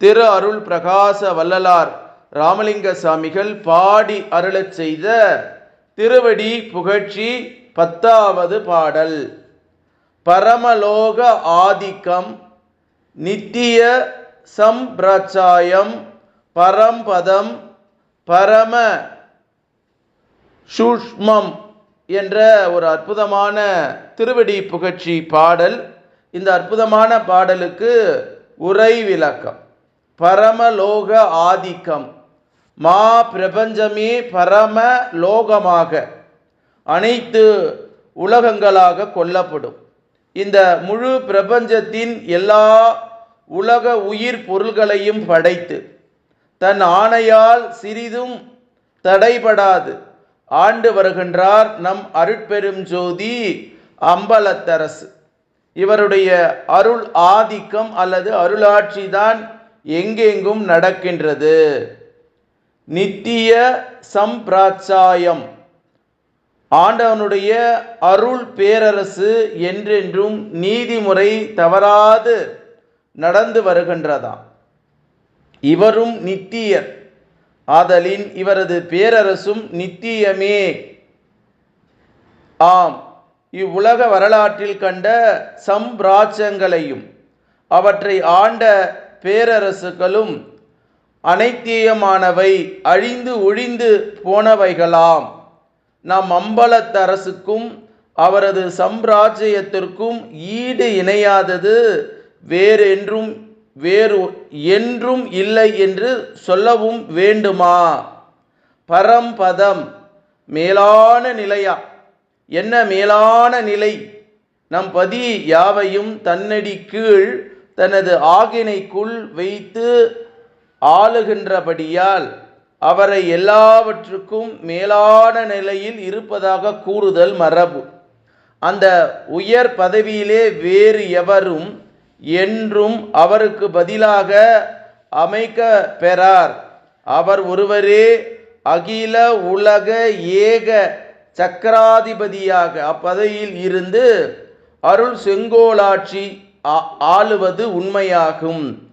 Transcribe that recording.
திரு அருள் பிரகாச வல்லலார் ராமலிங்க சாமிகள் பாடி அருளச் செய்த திருவடி புகழ்ச்சி பத்தாவது பாடல். பரமலோக ஆதிக்கம் நித்திய சம்பிரச்சாயம் பரம்பதம் பரம சூஷ்மம் என்ற ஒரு அற்புதமான திருவடி புகழ்ச்சி பாடல். இந்த அற்புதமான பாடலுக்கு உரை விளக்கம். பரமலோக ஆதிக்கம். மா பிரபஞ்சமே பரம லோகமாக அனைத்து உலகங்களாக கொல்லப்படும். இந்த முழு பிரபஞ்சத்தின் எல்லா உலக உயிர் பொருள்களையும் படைத்து தன் ஆணையால் சிறிதும் தடைபடாது. ஆண்டு வருகின்றார் நம் அருட்பெரும் ஜோதி அம்பலத்தரசு. இவருடைய அருள் ஆதிக்கம் அல்லது அருளாட்சி தான் எங்கெங்கும் நடக்கின்றது? நித்திய சம்பிராச்சாயம். ஆண்டவனுடைய அருள் பேரரசு என்றென்றும் நீதிமுறை தவறாது நடந்து வருகின்றதாம் இவரும் நித்தியர். ஆதலின் இவரது பேரரசும் நித்தியமே. ஆம் இவ்வுலக வரலாற்றில் கண்ட சம்பிராச்சங்களையும் அவற்றை ஆண்ட பேரரசுகளும் அனைத்தியமானவை அழிந்து ஒழிந்து போனவைகளாம். நம் அம்பலத்தரசுக்கும் அவரது சம்பிராஜ்யத்திற்கும் ஈடு இணையாதது வேறென்றும் வேறு என்றும் இல்லை என்று சொல்லவும் வேண்டுமா? பரம்பதம் மேலான நிலையா? என்ன மேலான நிலை? நம் பதி யாவையும் தன்னடி கீழ் தனது ஆகினைக்குள் வைத்து ஆளுகின்றபடியால் அவரை எல்லாவற்றுக்கும் மேலான நிலையில் இருப்பதாக கூறுதல் மரபு. அந்த உயர் பதவியிலே வேறு எவரும் என்றும் அவருக்கு பதிலாக அமைக்க பெறார். அவர் ஒருவரே அகில உலக ஏக சக்கராதிபதியாக அப்பதவியில் இருந்து அருள் செங்கோலாட்சி ஆளுவது உண்மையாகும்.